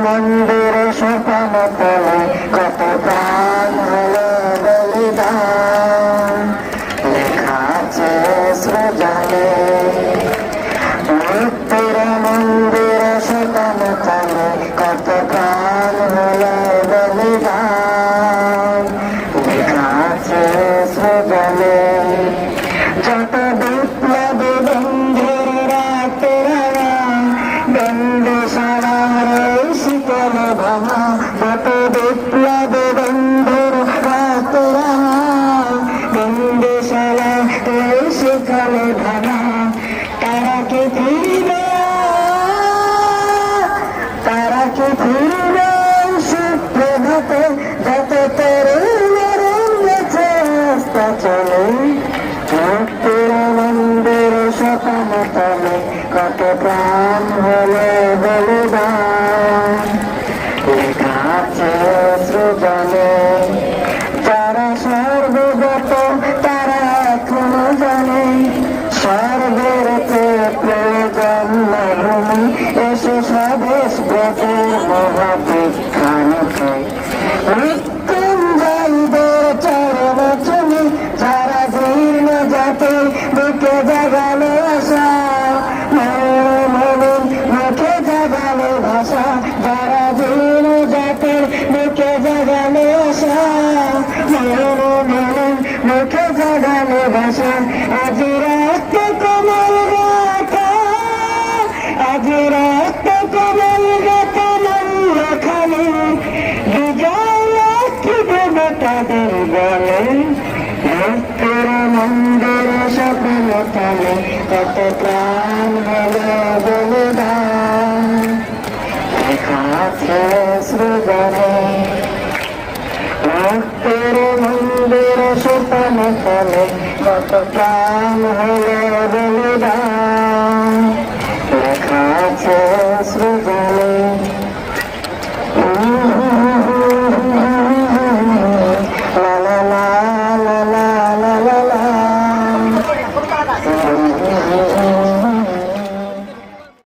মন্দির সোপান তলে কত প্রাণ যত বিপ্লবী বন্ধুর রাতেরা বন্ধু সারা শীতল ভাঙা তারা কি ফিরবে তারা কি ফিরবে সুপ্রভাতে যত তরুণের চেষ্টা চলে মুক্তির মন্দির সপন কত প্রাণ হলে বলিদান মৃত্যুঞ্জয়ীদের চরণ চুমি যারা জীর্ণ জাতি বুকে জাগালো আশা মরণ মুখে জাগালো ভাষা যারা জীর্ণ জাতির বুকে জাগালো আশা মুখে জাগালো ভাষা আজ রাত কমল বলে মুক্তির মন্দির স্বপ্ন তলে কত প্রাণ হলো বলিদান লেখা আছে সৃজনে মুক্তির মন্দির স্বপ্ন তলে কত প্রাণ হলো বলিদান লেখা আছে সৃজনে